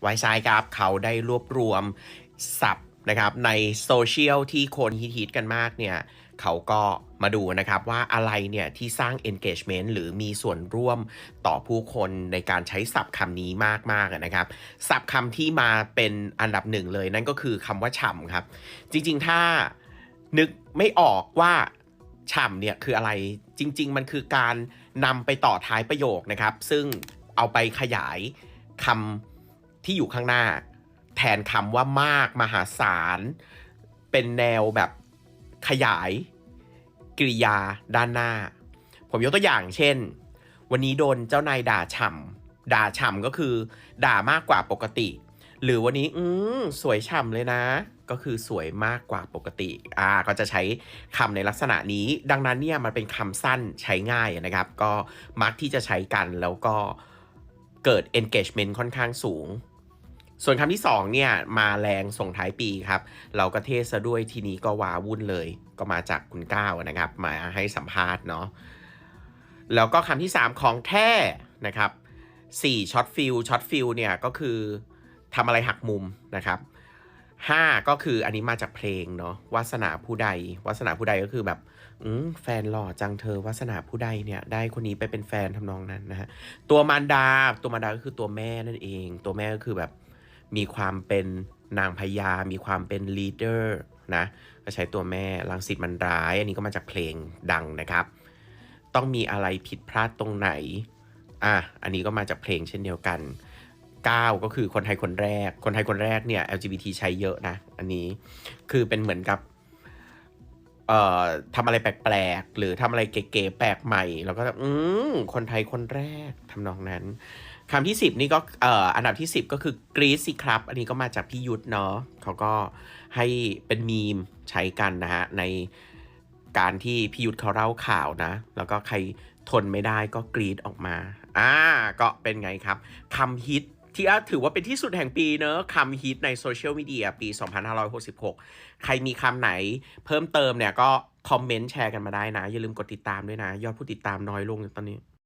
ไวซ์ไซครับเขาได้รวบรวมศัพท์นะครับในโซเชียลที่คนฮิตๆกันมากเนี่ยเขาก็มาดูนะครับว่าอะไรเนี่ยที่สร้าง engagement หรือมีส่วนร่วมต่อผู้คนในการใช้ศัพท์คำนี้มากๆนะครับ ศัพท์คำที่มาเป็นอันดับหนึ่งเลยนั่นก็คือคำว่าฉ่ำครับ จริงๆ ถ้านึกไม่ออกว่าฉ่ำเนี่ยคืออะไรจริง ๆ มันคือการนำไปต่อท้ายประโยคนะครับ ซึ่งเอาไปขยายคำ ที่อยู่ข้างหน้า แทนคำว่ามากมหาศาล เป็นแนวแบบขยาย กริยาด้านหน้า ผมยกตัวอย่างเช่น วันนี้โดนเจ้านายด่าฉ่ำด่าฉ่ำก็คือ ด่ามากกว่าปกติ หรือวันนี้ อืมสวยฉ่ำเลยนะ ก็คือสวยมากกว่าปกติ อ่า ก็จะใช้คำในลักษณะนี้ ดังนั้นเนี่ยมันเป็นคำสั้นใช้ง่ายนะครับ ก็มักที่จะใช้กันแล้วก็ เกิด engagement ค่อนข้างสูง ส่วนคำที่ 2 เนี่ย มาแรงส่งท้ายปีครับ เราก็เทศซะด้วยทีนี้ก็ว้าวุ่นเลย ก็มาจากคุณก้าวนะครับ มาให้สัมภาษณ์เนาะแล้วก็คำที่ 3 ของแท้นะครับ4ช็อตฟิลช็อตฟิลเนี่ยก็คือทำอะไรหักมุมนะครับ 5 ก็คืออันนี้มาจากเพลงเนาะวาสนาผู้ใดวาสนาผู้ใดก็คือแบบอืมแฟนหล่อจังเธอวาสนาผู้ใดเนี่ย ได้คนนี้ไปเป็นแฟนทำนองนั้นนะฮะตัวมารดาตัวมารดาก็คือตัวแม่นั่นเอง ตัวแม่ก็คือแบบมีความเป็นนางพญา มีความเป็นลีดเดอร์นะก็ใช้ตัวแม่ลังสิตมันร้าย อันนี้ก็มาจากเพลงดังนะครับ ต้องมีอะไรผิดพลาดตรงไหนอะอันนี้ก็มาจากเพลงเช่นเดียวกัน 9 ก็คือคนไทยคนแรก คนไทยคนแรกเนี่ย LGBT ใช้เยอะนะ อันนี้คือเป็นเหมือนกับเอ่อทำอะไรแปลกๆ หรือทำอะไรเก๋ๆแปลกใหม่ แล้วก็อืมคนไทยคนแรกทำนองนั้นคำที่ 10 นี่ก็เอ่ออันดับที่ 10 ก็คือกรีซสิครับ อันนี้ก็มาจากพี่ยุทธเนาะเขาก็ให้เป็นมีมใช้กันนะฮะ ในการที่พี่ยุทธเขาเล่าข่าวนะ แล้วก็ใครทนไม่ได้ก็กรีดออกมา อ่า ก็เป็นไงครับคำฮิต ที่ถือว่าเป็นที่สุดแห่งปีเนอะคำฮิตในโซเชียลมีเดียปี 2566 ใครมีคำไหนเพิ่มเติมเนี่ยก็คอมเมนต์แชร์กันมาได้นะ อย่าลืมกดติดตามด้วยนะ ยอดผู้ติดตามน้อยลงตอนนี้